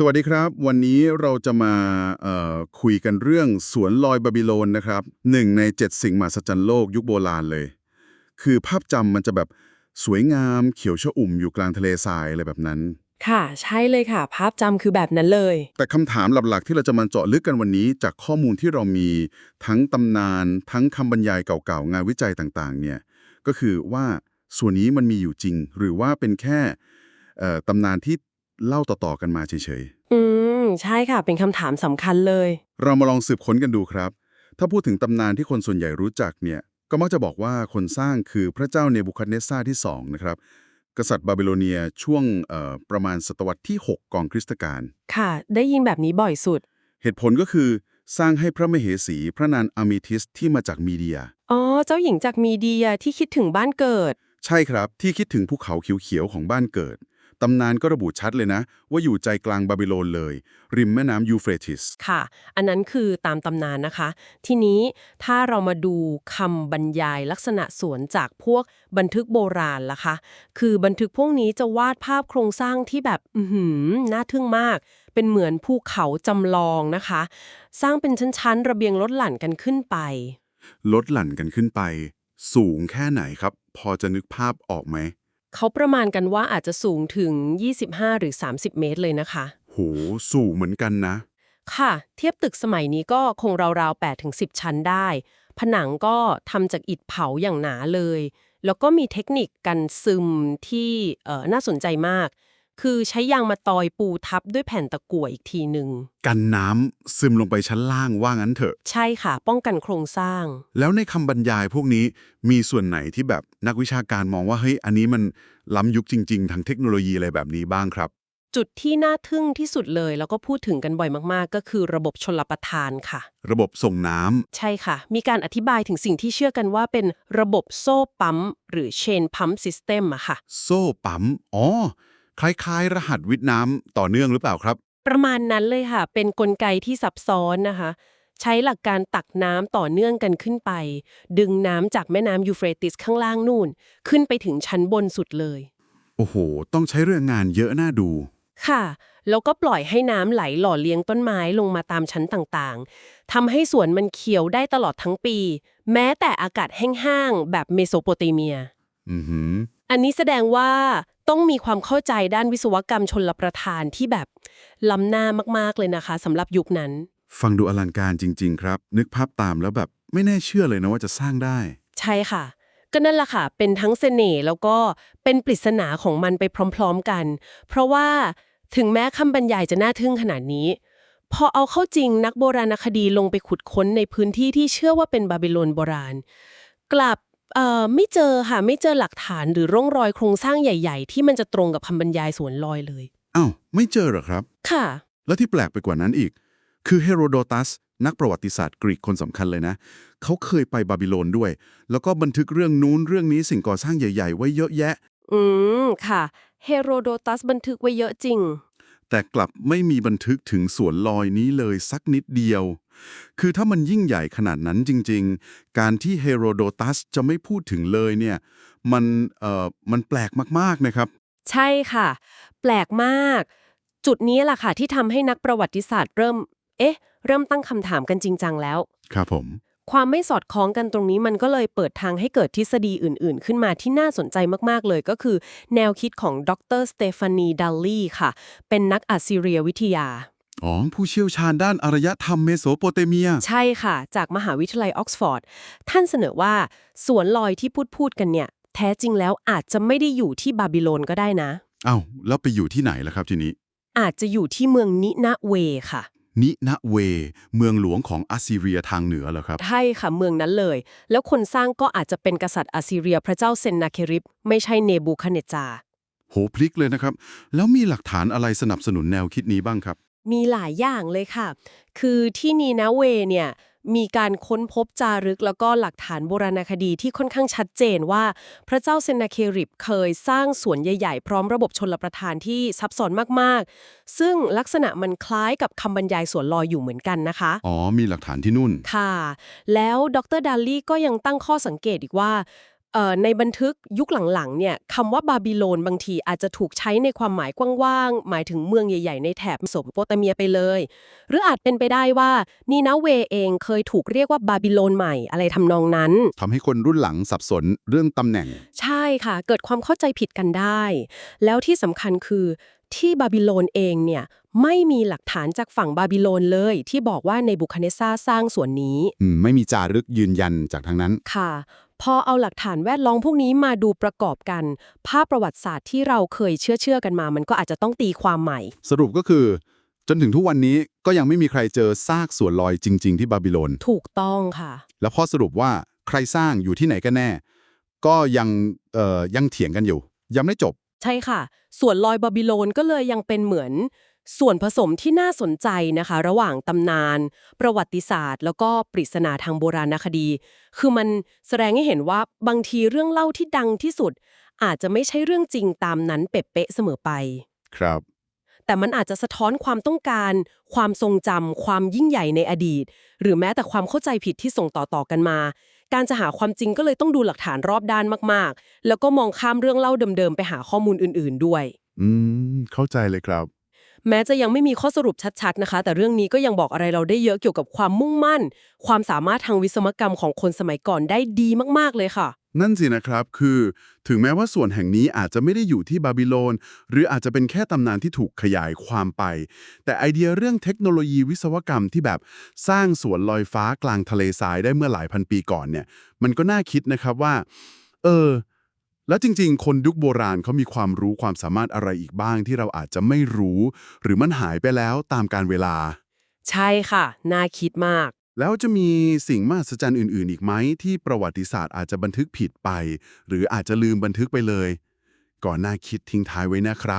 สวัสดีครับ วันนี้เราจะมาเอ่อคุยกันเรื่องสวนลอยบาบิโลนนะครับหนึ่งในเจ็ดสิ่งมหัศจรรย์โลกยุคโบราณเลย คือภาพจำมันจะแบบสวยงามเขียวชอุ่มอยู่กลางทะเลทรายอะไรแบบนั้น ค่ะ ใช่เลยค่ะ ภาพจำคือแบบนั้นเลย แต่คำถามหลักๆ ที่เราจะมาเจาะลึกกันวันนี้ จากข้อมูลที่เรามีทั้งตำนาน ทั้งคำบรรยายเก่าๆงานวิจัยต่างๆ เนี่ยก็คือว่าส่วนนี้มันมีอยู่จริง หรือว่าเป็นแค่เอ่อตำนานที่ เล่าต่อๆกันมาเฉยๆอืม ใช่ค่ะ เป็นคำถามสำคัญเลยเรามาลองสืบค้นกันดูครับ ถ้าพูดถึงตำนานที่คนส่วนใหญ่รู้จักเนี่ย ก็มักจะบอกว่าคนสร้างคือพระเจ้าเนบูคัดเนสซาที่ 2 นะครับ กษัตริย์บาบิโลเนียช่วงเอ่อประมาณศตวรรษที่ 6 ก่อนคริสตกาล ค่ะ ได้ยินแบบนี้บ่อยสุด เหตุผลก็คือสร้างให้พระมเหสีพระนางอามิทิสที่มาจากมีเดีย อ๋อ เจ้าหญิงจากมีเดียที่คิดถึงบ้านเกิด ใช่ครับ ที่คิดถึงภูเขาเขียวๆของบ้านเกิด ตำนานก็ระบุชัดเลยนะ ว่าอยู่ใจกลางบาบิโลนเลย ริมแม่น้ำยูเฟรติส ค่ะ อันนั้นคือตามตำนานนะคะ ทีนี้ถ้าเรามาดูคำบรรยายลักษณะสวนจากพวกบันทึกโบราณล่ะคะ คือบันทึกพวกนี้จะวาดภาพโครงสร้างที่แบบอือหือน่าทึ่งมาก เป็นเหมือนภูเขาจำลองนะคะ สร้างเป็นชั้นๆ ระเบียงลดหลั่นกันขึ้นไป ลดหลั่นกันขึ้นไป สูงแค่ไหนครับ พอจะนึกภาพออกไหม เขาประมาณกันว่าอาจจะสูงถึง 25 หรือ 30 เมตรเลยนะคะ โห สูงเหมือนกันนะ ค่ะ เทียบตึกสมัยนี้ก็คงราวๆ8ถึง10 ชั้นได้ ผนังก็ทำจากอิฐเผาอย่างหนาเลย แล้วก็มีเทคนิคกันซึมที่เอ่อน่าสนใจมาก คือใช้ยางมาตอยปูทับด้วยแผ่นตะกั่วอีกทีหนึ่ง กันน้ำซึมลงไปชั้นล่างว่างั้นเถอะ ใช่ค่ะ ป้องกันโครงสร้าง แล้วในคำบรรยายพวกนี้มีส่วนไหนที่แบบนักวิชาการมองว่าเฮ้ยอันนี้มันล้ำยุคจริง ๆ ทางเทคโนโลยีอะไรแบบนี้บ้างครับ จุดที่น่าทึ่งที่สุดเลย แล้วก็พูดถึงกันบ่อยมากๆ ก็คือระบบชลประทานค่ะ ระบบส่งน้ำใช่ค่ะ มีการอธิบายถึงสิ่งที่เชื่อกันว่าเป็นระบบโซ่ปั๊ม หรือ chain pump system อะค่ะ โซ่ปั๊มอ๋อ คล้ายๆ รหัสวิทย์น้ำต่อเนื่องหรือเปล่าครับ ประมาณนั้นเลยค่ะ เป็นนกลไกที่ซับซ้อนนะคะ ใช้หลักการตักน้ำต่อเนื่องกันขึ้นไป ดึงน้ำจากแม่น้ำยูเฟรติสข้างล่างนู่น ขึ้นไปถึงชั้นบนสุดเลย โอ้โห ต้องใช้เรื่องงานเยอะน่าดู ค่ะ แล้วก็ปล่อยให้น้ำไหลหล่อเลี้ยงต้นไม้ลงมาตามชั้นต่างๆทำให้สวนมันเขียวได้ตลอดทั้งปี แม้แต่อากาศแห้งๆแบบเมโสโปเตเมีย อือหือ อันนี้แสดงว่า ต้องมีความเข้าใจด้านวิศวกรรมชนลประทานที่แบบล้ำหน้ามากๆเลยนะคะสำหรับยุคนั้น ฟังดูอลังการจริง ๆ ครับ นึกภาพตามแล้วแบบไม่แน่เชื่อเลยนะว่าจะสร้างได้ ใช่ค่ะ ก็นั่นแหละค่ะ เป็นทั้งเสน่ห์แล้วก็เป็นปริศนาของมันไปพร้อม ๆกัน เพราะว่าถึงแม้คำบรรยายจะน่าทึ่งขนาดนี้ พอเอาเข้าจริงนักโบราณคดีลงไปขุดค้นในพื้นที่ที่เชื่อว่าเป็นบาบิโลนโบราณ กลับ เอ่อไม่เจอค่ะ ไม่เจอหลักฐานหรือร่องรอยโครงสร้างใหญ่ ๆ ที่มันจะตรงกับคำบรรยายสวนลอยเลย อ้าวไม่เจอเหรอครับ ค่ะ แล้วที่แปลกไปกว่านั้นอีก คือเฮโรโดตัส นักประวัติศาสตร์กรีกคนสำคัญเลยนะ เขาเคยไปบาบิโลนด้วย แล้วก็บันทึกเรื่องนู้นเรื่องนี้สิ่งก่อสร้างใหญ่ ๆ ไว้เยอะแยะ อืม ค่ะ เฮโรโดตัสบันทึกไว้เยอะจริง แต่กลับไม่มีบันทึกถึงสวนลอยนี้เลยสักนิดเดียว คือถ้ามันยิ่งใหญ่ขนาดนั้นจริง ๆ การที่เฮโรโดตัสจะไม่พูดถึงเลยเนี่ย มันเอ่อมันแปลกมากๆนะครับ ใช่ค่ะ แปลกมาก จุดนี้แหละค่ะที่ทำให้นักประวัติศาสตร์เริ่ม เอ๊ะ เริ่มตั้งคำถามกันจริงจังแล้ว ครับผม ความไม่สอดคล้องกันตรงนี้มันก็เลยเปิดทางให้เกิดทฤษฎีอื่น ๆ ขึ้นมาที่น่าสนใจมาก ๆ เลยก็คือ แนวคิดของดรสเตฟานีดัลลี่ค่ะ เป็นนักอัสซีเรียวิทยา อ๋อ ผู้เชี่ยวชาญด้านอารยธรรมเมโสโปเตเมีย ใช่ค่ะ จากมหาวิทยาลัยออกซฟอร์ด ท่านเสนอว่า สวนลอยที่พูดพูดกันเนี่ย แท้จริงแล้วอาจจะไม่ได้อยู่ที่บาบิโลนก็ได้นะอ้าวแล้วไปอยู่ที่ไหนล่ะครับทีนี้ อาจจะอยู่ที่เมืองนินาเวค่ะ นินะเว เมืองหลวงของอัสซีเรียทางเหนือเหรอครับ ใช่ค่ะเมืองนั้นเลย แล้วคนสร้างก็อาจจะเป็นกษัตริย์อัสซีเรียพระเจ้าเซนนาเคริป ไม่ใช่เนบูคาเนจาร์โหพลิกเลยนะครับ แล้วมีหลักฐานอะไรสนับสนุนแนวคิดนี้บ้างครับ มีหลายอย่างเลยค่ะ คือที่นีนาเวเนี่ย มีการค้นพบจารึกแล้วก็หลักฐานโบราณคดีที่ค่อนข้างชัดเจนว่า พระเจ้าเซนาเคริปเคยสร้างสวนใหญ่ ๆ พร้อมระบบชนลประทานที่ซับซ้อนมากๆ ซึ่งลักษณะมันคล้ายกับคำบรรยายสวนลอยอยู่เหมือนกันนะคะ อ๋อ มีหลักฐานที่นู่น ค่ะ แล้วดรดัลลี่ก็ยังตั้งข้อสังเกตอีกว่า เอ่อในบันทึกยุคหลังๆเนี่ยคำว่าบาบิโลนบางทีอาจจะถูกใช้ในความหมายกว้างๆ หมายถึงเมืองใหญ่ๆ ในแถบเมโสโปเตเมียไปเลย หรืออาจเป็นไปได้ว่านีนาเวเองเคยถูกเรียกว่าบาบิโลนใหม่อะไรทำนองนั้น ทำให้คนรุ่นหลังสับสนเรื่องตำแหน่ง ใช่ค่ะ เกิดความเข้าใจผิดกันได้ แล้วที่สำคัญคือที่บาบิโลนเองเนี่ยไม่มีหลักฐานจากฝั่งบาบิโลนเลย ที่บอกว่าในบุคเนซ่าสร้างส่วนนี้ อืม ไม่มีจารึกยืนยันจากทางนั้น ค่ะ พอเอาหลักฐานแวดล้อมพวกนี้มาดูประกอบกัน ภาพประวัติศาสตร์ที่เราเคยเชื่อเชื่อๆกันมา มันก็อาจจะต้องตีความใหม่ สรุปก็คือ จนถึงทุกวันนี้ก็ยังไม่มีใครเจอซากส่วนลอยจริง ๆ ที่บาบิโลน ถูกต้องค่ะ แล้วพอสรุปว่าใครสร้างอยู่ที่ไหนกันแน่ ก็ยังเอ่อยังเถียงกันอยู่ยังไม่จบ ใช่ค่ะ ส่วนลอยบาบิโลนก็เลยยังเป็นเหมือน ส่วนผสมที่น่าสนใจนะคะ ระหว่างตำนาน ประวัติศาสตร์ แล้วก็ปริศนาทางโบราณคดี คือมันแสดงให้เห็นว่าบางทีเรื่องเล่าที่ดังที่สุด อาจจะไม่ใช่เรื่องจริงตามนั้นเป๊ะๆเสมอไป ครับ แต่มันอาจจะสะท้อนความต้องการ ความทรงจำความยิ่งใหญ่ในอดีต หรือแม้แต่ความเข้าใจผิดที่ส่งต่อๆกันมา การจะหาความจริงก็เลยต้องดูหลักฐานรอบด้านมาก ๆ แล้วก็มองข้ามเรื่องเล่าเดิมๆไปหาข้อมูลอื่น ๆด้วย อืมเข้าใจเลยครับ แม้จะยังไม่มีข้อสรุปชัดๆนะคะ แต่เรื่องนี้ก็ยังบอกอะไรเราได้เยอะเกี่ยวกับความมุ่งมั่น ความสามารถทางวิศวกรรมของคนสมัยก่อนได้ดีมากๆเลยค่ะ นั่นสินะครับคือ ถึงแม้ว่าส่วนแห่งนี้อาจจะไม่ได้อยู่ที่บาบิโลน หรืออาจจะเป็นแค่ตำนานที่ถูกขยายความไป แต่ไอเดียเรื่องเทคโนโลยีวิศวกรรมที่แบบสร้างสวนลอยฟ้ากลางทะเลทรายได้เมื่อหลายพันปีก่อนเนี่ย มันก็น่าคิดนะครับว่า เออ แล้วจริงๆ คนยุคโบราณเขามีความรู้ความสามารถอะไรอีกบ้างที่เราอาจจะไม่รู้ หรือมันหายไปแล้วตามการเวลา ใช่ค่ะ น่าคิดมาก แล้วจะมีสิ่งมหัศจรรย์อื่น ๆ อีกไหมที่ประวัติศาสตร์อาจจะบันทึกผิดไป หรืออาจจะลืมบันทึกไปเลย ก่อนหน้าคิดทิ้งท้ายไว้นะครับ